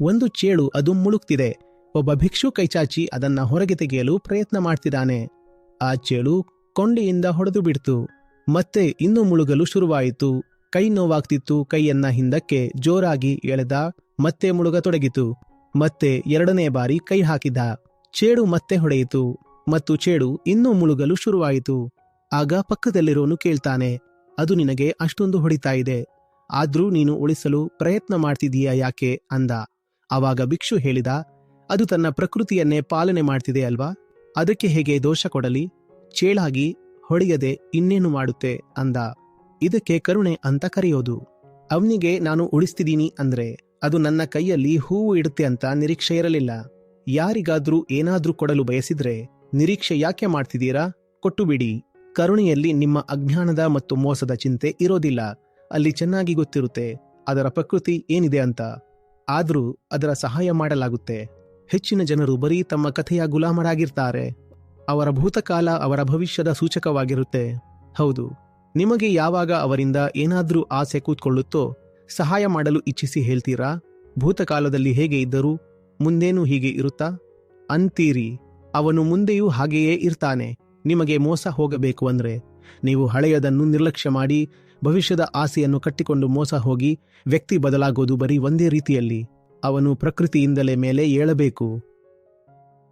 ಒಂದು ಚೇಳು ಅದು ಮುಳುಗ್ತಿದೆ. ಒಬ್ಬ ಭಿಕ್ಷು ಕೈಚಾಚಿ ಅದನ್ನ ಹೊರಗೆ ತೆಗೆಯಲು ಪ್ರಯತ್ನ ಮಾಡ್ತಿದ್ದಾನೆ. ಆ ಚೇಳು ಕೊಂಡಿಯಿಂದ ಹೊಡೆದು ಬಿಡ್ತು. ಮತ್ತೆ ಇನ್ನು ಮುಳುಗಲು ಶುರುವಾಯಿತು. ಕೈ ನೋವಾಗ್ತಿತ್ತು. ಕೈಯನ್ನ ಹಿಂದಕ್ಕೆ ಜೋರಾಗಿ ಎಳೆದ. ಮತ್ತೆ ಮುಳುಗತೊಡಗಿತು. ಮತ್ತೆ ಎರಡನೇ ಬಾರಿ ಕೈ ಹಾಕಿದ. ಚೇಡು ಮತ್ತೆ ಹೊಡೆಯಿತು. ಮತ್ತು ಚೇಡು ಇನ್ನೂ ಮುಳುಗಲು ಶುರುವಾಯಿತು. ಆಗ ಪಕ್ಕದಲ್ಲಿರೋನು ಕೇಳ್ತಾನೆ, ಅದು ನಿನಗೆ ಅಷ್ಟೊಂದು ಹೊಡಿತಾ ಇದೆ. ಆದ್ರೂ ನೀನು ಉಳಿಸಲು ಪ್ರಯತ್ನ ಮಾಡ್ತಿದೀಯಾ ಯಾಕೆ? ಅಂದ. ಆವಾಗ ಭಿಕ್ಷು ಹೇಳಿದ, ಅದು ತನ್ನ ಪ್ರಕೃತಿಯನ್ನೇ ಪಾಲನೆ ಮಾಡ್ತಿದೆ ಅಲ್ವಾ? ಅದಕ್ಕೆ ಹೇಗೆ ದೋಷ ಕೊಡಲಿ? ಚೇಳಾಗಿ, ಹೊಡೆಯದೆ ಇನ್ನೇನು ಮಾಡುತ್ತೆ ಅಂದ. ಇದಕ್ಕೆ ಕರುಣೆ ಅಂತ ಕರೆಯೋದು. ಅವನಿಗೆ ನಾನು ಉಳಿಸ್ತಿದ್ದೀನಿ ಅಂದ್ರೆ, ಅದು ನನ್ನ ಕೈಯಲ್ಲಿ ಹೂವು ಇಡುತ್ತೆ ಅಂತ ನಿರೀಕ್ಷೆ ಇರಲಿಲ್ಲ. ಯಾರಿಗಾದ್ರೂ ಏನಾದ್ರೂ ಕೊಡಲು ಬಯಸಿದ್ರೆ, ನಿರೀಕ್ಷೆ ಯಾಕೆ ಮಾಡ್ತಿದ್ದೀರಾ? ಕೊಟ್ಟು ಬಿಡಿ ಕರುಣೆಯಲ್ಲಿ ನಿಮ್ಮ ಅಜ್ಞಾನದ ಮತ್ತು ಮೋಸದ ಚಿಂತೆ ಇರೋದಿಲ್ಲ. ಅಲ್ಲಿ ಚೆನ್ನಾಗಿ ಗೊತ್ತಿರುತ್ತೆ, ಅದರ ಪ್ರಕೃತಿ ಏನಿದೆ ಅಂತ. ಆದ್ರೂ ಅದರ ಸಹಾಯ ಮಾಡಲಾಗುತ್ತೆ. ಹೆಚ್ಚಿನ ಜನರು ಬರೀ ತಮ್ಮ ಕಥೆಯ ಗುಲಾಮರಾಗಿರ್ತಾರೆ. ಅವರ ಭೂತಕಾಲ ಅವರ ಭವಿಷ್ಯದ ಸೂಚಕವಾಗಿರುತ್ತೆ. ಹೌದು, ನಿಮಗೆ ಯಾವಾಗ ಅವರಿಂದ ಏನಾದರೂ ಆಸೆ ಕೂತ್ಕೊಳ್ಳುತ್ತೋ, ಸಹಾಯ ಮಾಡಲು ಇಚ್ಛಿಸಿ ಹೇಳ್ತೀರಾ? ಭೂತಕಾಲದಲ್ಲಿ ಹೇಗೆ ಇದ್ದರೂ, ಮುಂದೇನೂ ಹೀಗೆ ಇರುತ್ತಾ? ಅಂತೀರಿ, ಅವನು ಮುಂದೆಯೂ ಹಾಗೆಯೇ ಇರ್ತಾನೆ. ನಿಮಗೆ ಮೋಸ ಹೋಗಬೇಕು ಅಂದ್ರೆ, ನೀವು ಹಳೆಯದನ್ನು ನಿರ್ಲಕ್ಷ್ಯ ಮಾಡಿ ಭವಿಷ್ಯದ ಆಸೆಯನ್ನು ಕಟ್ಟಿಕೊಂಡು ಮೋಸ ಹೋಗಿ ವ್ಯಕ್ತಿ ಬದಲಾಗೋದು ಬರೀ ಒಂದೇ ರೀತಿಯಲ್ಲಿ ಅವನು ಪ್ರಕೃತಿಯಿಂದಲೇ ಮೇಲೆ ಏಳಬೇಕು.